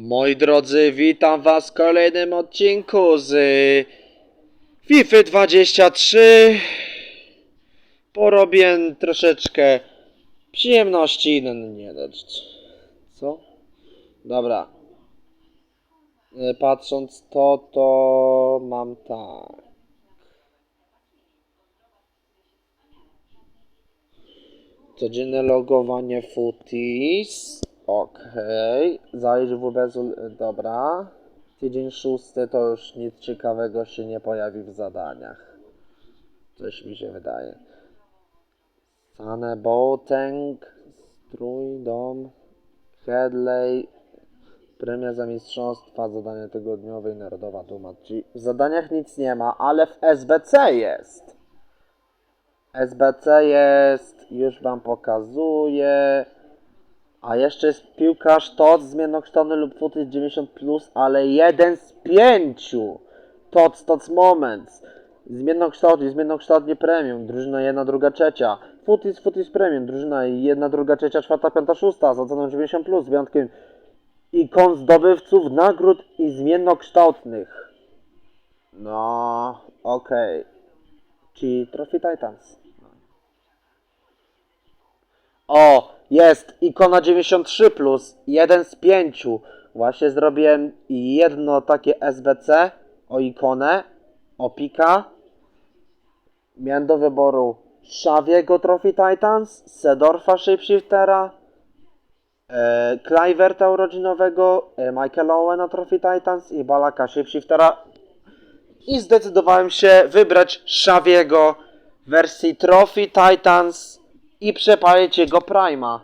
Moi drodzy, witam was w kolejnym odcinku z FIFA 23. Porobię troszeczkę przyjemności, no nie, no, co? Dobra. E, Patrząc to, to mam tak. Codzienne logowanie footies. Okej. Zajść w bezu. Dobra. Tydzień szósty to już nic ciekawego się nie pojawi w zadaniach. Coś mi się wydaje. Sane Boateng, Strój, Dom, Headley, Premia za mistrzostwa, zadanie tygodniowe i Narodowa Duma. Czyli w zadaniach nic nie ma, ale w SBC jest. SBC jest, już wam pokazuję. A jeszcze jest piłkarz TOC, zmiennokształtny lub futy 90, ale jeden z pięciu. TOC, TOC Moments. Zmiennokształtny, zmiennokształtnie premium, drużyna jedna, druga, trzecia. Futis, Futis Premium, drużyna jedna, druga, trzecia, czwarta, piąta, szósta, z oceną 90, z wyjątkiem ikon zdobywców nagród i zmiennokształtnych. No, okej. Czyli Trophy Titans. O, jest ikona 93, jeden z pięciu. Właśnie zrobiłem jedno takie SBC o ikonę, o pika. Miałem do wyboru Xaviego Trophy Titans, Sedorfa Shapeshiftera, e, urodzinowego, e, Michaela Owena Trophy Titans i Balaka Shapeshiftera. I zdecydowałem się wybrać Xaviego w wersji Trophy Titans i przepalić jego Prima.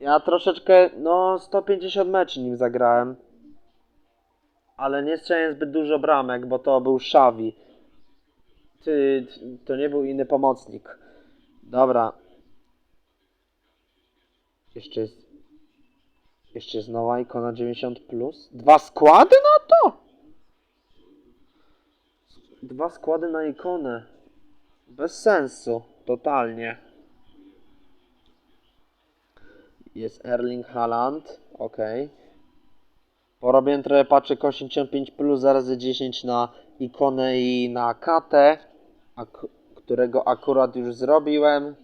Ja troszeczkę, no 150 meczy nim zagrałem. Ale nie strzeliłem zbyt dużo bramek, bo to był Xavi. Ty, to nie był inny pomocnik. Dobra. Jeszcze jest... Jeszcze jest nowa ikona 90+. Plus. Dwa składy na to? Dwa składy na ikonę. Bez sensu. Totalnie. Jest Erling Haaland. Ok. Porobię trochę paczek 85 plus zaraz 10 na ikonę i na katę, ak- którego akurat już zrobiłem.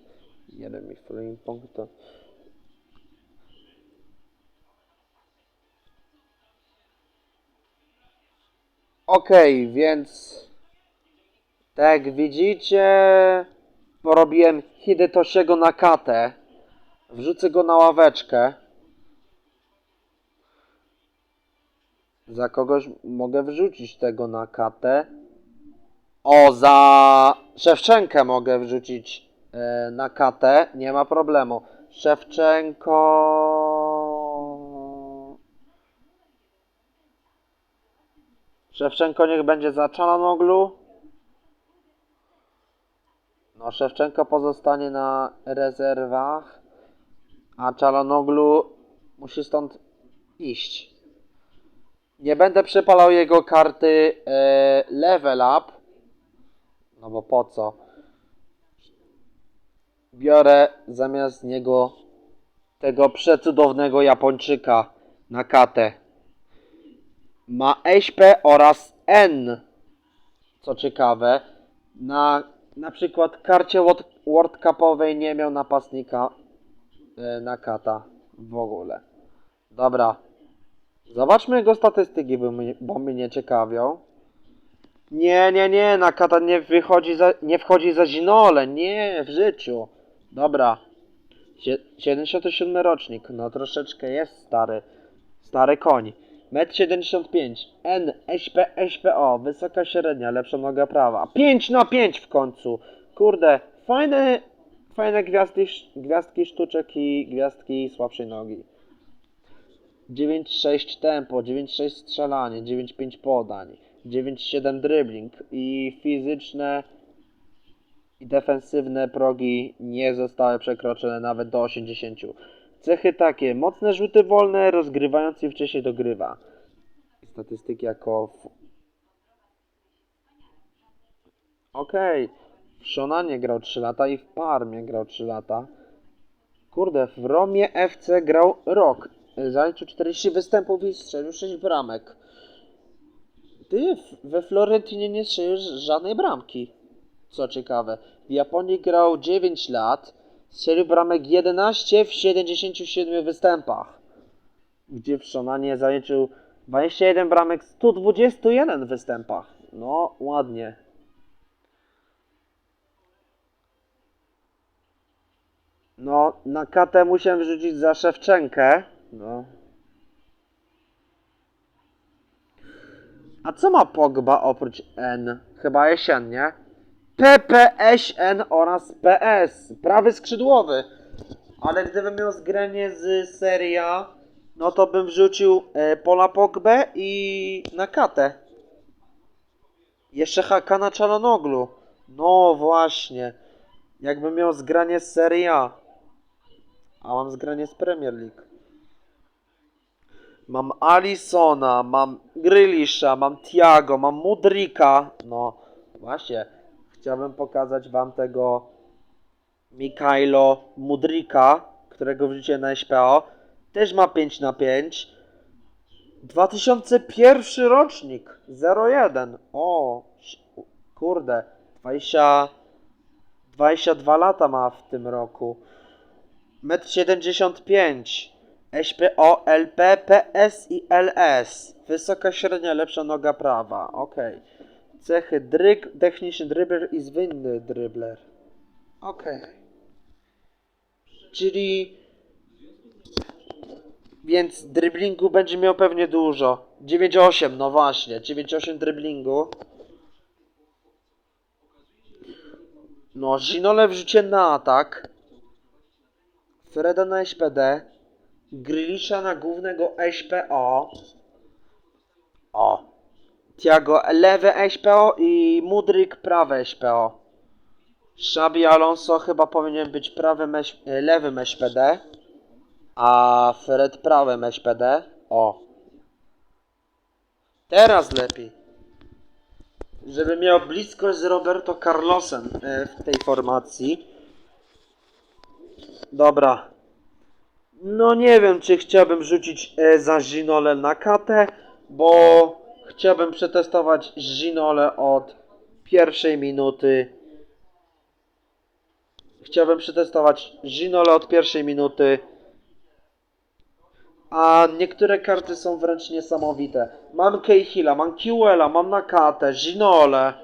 Jeden mi frame punkt. Ok, więc tak widzicie, porobiłem Hidetosiego na katę. Wrzucę go na ławeczkę. Za kogoś mogę wrzucić tego na katę. O, za Szewczenkę mogę wrzucić e, na katę. Nie ma problemu. Szewczenko. Szewczenko niech będzie za Czalanoglu. No, Szewczenko pozostanie na rezerwach, a Czalanoglu musi stąd iść. Nie będę przepalał jego karty e, level up, no bo po co? Biorę zamiast niego tego przecudownego Japończyka na katę. Ma SP oraz N. Co ciekawe, na na przykład karcie World, Cupowej nie miał napastnika e, na kata w ogóle. Dobra. Zobaczmy jego statystyki, bo mnie, bo mnie ciekawią. Nie, nie, nie, na kata nie wychodzi za, nie wchodzi za Zinole, nie, w życiu. Dobra. Sie- 77 rocznik, no troszeczkę jest stary. Stary koń. 1,75 m. N, SP, SPO, wysoka średnia, lepsza noga prawa. 5 na 5 w końcu. Kurde, fajne, fajne gwiazdki, gwiazdki sztuczek i gwiazdki słabszej nogi. 9,6 tempo, 9,6 strzelanie, 9,5 podań, 9,7 dribbling i fizyczne i defensywne progi nie zostały przekroczone nawet do 80. Cechy takie, mocne rzuty wolne, rozgrywający wcześniej dogrywa. Statystyki jako... Okej, w Shonanie grał 3 lata i w Parmie grał 3 lata. Kurde, w Romie FC grał rok. zaliczył 40 występów i strzelił 6 bramek. Ty we Florentynie nie strzelił żadnej bramki. Co ciekawe, w Japonii grał 9 lat, strzelił bramek 11 w 77 występach. Gdzie w Shonanie zaliczył 21 bramek w 121 występach. No, ładnie. No, na katę musiałem wrzucić za Szewczenkę. No. A co ma Pogba oprócz N? Chyba jesień, nie? PPSN oraz PS. Prawy skrzydłowy. Ale gdybym miał zgranie z Serie A, no to bym wrzucił e, Pola i Nakatę. Jeszcze Hakana Czalonoglu. No właśnie. Jakbym miał zgranie z Serie A. A mam zgranie z Premier League. Mam Alisona, mam Grylisza, mam Tiago, mam Mudrika. No właśnie. Chciałbym pokazać wam tego Mikhailo Mudrika, którego wrzuciłem na SPO. Też ma 5 na 5. 2001 rocznik 01. O, kurde, 20 22 lata ma w tym roku. 1,75 m. SPO, LP, PS i LS. Wysoka średnia, lepsza noga prawa. Okej. Cechy dryg, techniczny dribbler i zwinny dribbler. Okej. Czyli... Więc driblingu będzie miał pewnie dużo. 9,8, no właśnie. 9,8 driblingu. No, Ginole wrzucie na atak. Freda na SPD. Grylisza na głównego SPO. O. Tiago lewe SPO i Mudryk prawe SPO. Szabi Alonso chyba powinien być prawym, e, lewym SPD. A Fred prawym SPD. O. Teraz lepiej. Żeby miał bliskość z Roberto Carlosem e, w tej formacji. Dobra. No nie wiem, czy chciałbym rzucić e, za Ginole na katę, bo chciałbym przetestować Ginole od pierwszej minuty. Chciałbym przetestować Ginole od pierwszej minuty. A niektóre karty są wręcz niesamowite. Mam Cahilla, mam Kiwella, mam Nakatę, Ginole.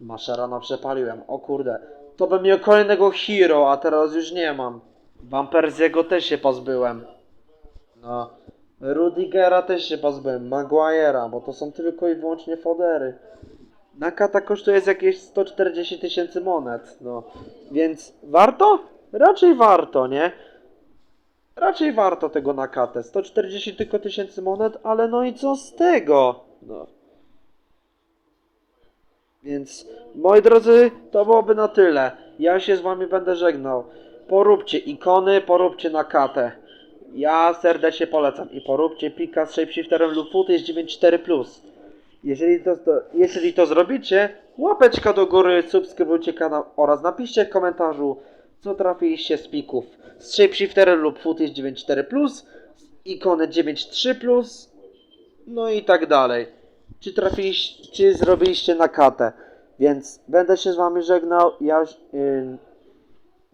Maszerana przepaliłem, o kurde. To bym miał kolejnego hero, a teraz już nie mam. Van Persiego też się pozbyłem. No. Rudigera też się pozbyłem. Maguire'a, bo to są tylko i wyłącznie fodery. Nakata kosztuje jakieś 140 tysięcy monet, no. Więc warto? Raczej warto, nie? Raczej warto tego Nakatę. 140 tylko tysięcy monet, ale no i co z tego? No. Więc, moi drodzy, to byłoby na tyle. Ja się z wami będę żegnał. Poróbcie ikony, poróbcie Nakatę. Ja serdecznie polecam. I poróbcie pika z shapeshifterem lub footage 9.4+. Jeżeli to, to, jeżeli to zrobicie, łapeczka do góry, subskrybujcie kanał oraz napiszcie w komentarzu, co trafiliście z pików z shapeshifterem lub footage 9.4+, ikony 9.3+, no i tak dalej. Czy trafiliście, czy zrobiliście na katę. Więc będę się z wami żegnał. Ja ym,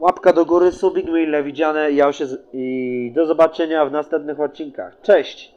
łapka do góry, subik mile widziane. Ja się z, i do zobaczenia w następnych odcinkach. Cześć!